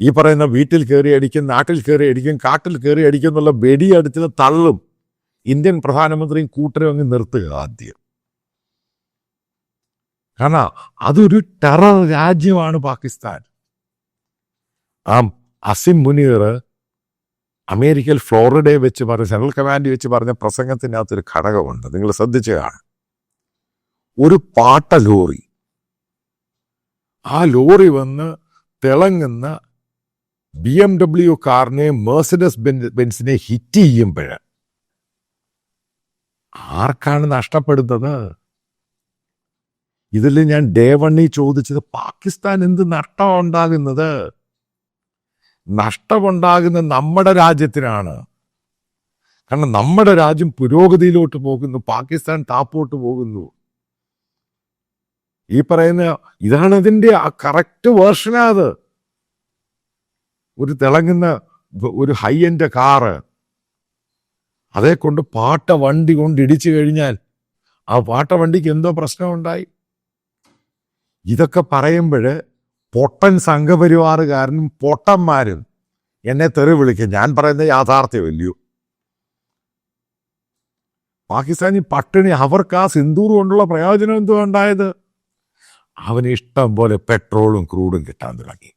ഈ പറയുന്ന വീട്ടിൽ കയറി അടിക്കും നാട്ടിൽ കയറി അടിക്കും കാട്ടിൽ കയറി അടിക്കും എന്നുള്ള വെടിയടിച്ചിന് തള്ളും. ഇന്ത്യൻ പ്രധാനമന്ത്രിയും കൂട്ടരും അങ്ങ് നിർത്തുക ആദ്യം. കാരണം അതൊരു ടെറർ രാജ്യമാണ് പാകിസ്ഥാൻ. ആ അസിം മുനീർ അമേരിക്കയിൽ ഫ്ലോറിഡയെ വെച്ച് പറഞ്ഞ സെൻട്രൽ കമാൻഡ് വെച്ച് പറഞ്ഞ പ്രസംഗത്തിനകത്തൊരു ഘടകമുണ്ട്. നിങ്ങൾ ശ്രദ്ധിച്ചു കാണും ഒരു പാട്ട ലോറി. ആ ലോറി വന്ന് തിളങ്ങുന്ന ബി എം ഡബ്ല്യു കാറിനെ മേഴ്സിഡസ് ബെൻസിനെ ഹിറ്റ് ചെയ്യുമ്പോൾ ആർക്കാണ് നഷ്ടപ്പെടുന്നത്? ഇതിൽ ഞാൻ ഡേ വണ്ണി ചോദിച്ചത് പാകിസ്ഥാൻ എന്ത് നഷ്ടം ഉണ്ടാകുന്നത് നഷ്ടമുണ്ടാകുന്ന നമ്മുടെ രാജ്യത്തിനാണ്. കാരണം നമ്മുടെ രാജ്യം പുരോഗതിയിലോട്ട് പോകുന്നു പാകിസ്ഥാൻ താപ്പോട്ട് പോകുന്നു. ഈ പറയുന്ന ഇതാണ് അതിന്റെ ആ കറക്റ്റ് വേർഷനാ അത്. ഒരു തിളങ്ങുന്ന ഒരു ഹൈ എൻഡ് കാറ് അതേ കൊണ്ട് പാട്ട വണ്ടി കൊണ്ട് ഇടിച്ചു കഴിഞ്ഞാൽ ആ പാട്ട വണ്ടിക്ക് എന്തോ പ്രശ്നമുണ്ടായി ഇതൊക്കെ പറയുമ്പോൾ പൊട്ടൻ സംഘപരിവാറുകാരനും പൊട്ടന്മാരും എന്നെ തെറി വിളിക്കും. ഞാൻ പറയുന്ന യാഥാർത്ഥ്യമല്ലയോ? പാകിസ്ഥാനി പട്ടിണി അവർക്ക് ആ സിന്ദൂർ കൊണ്ടുള്ള പ്രയോജനം എന്തുകൊണ്ടായത് അവന് ഇഷ്ടം പോലെ പെട്രോളും ക്രൂഡും കിട്ടാൻ തുടങ്ങി.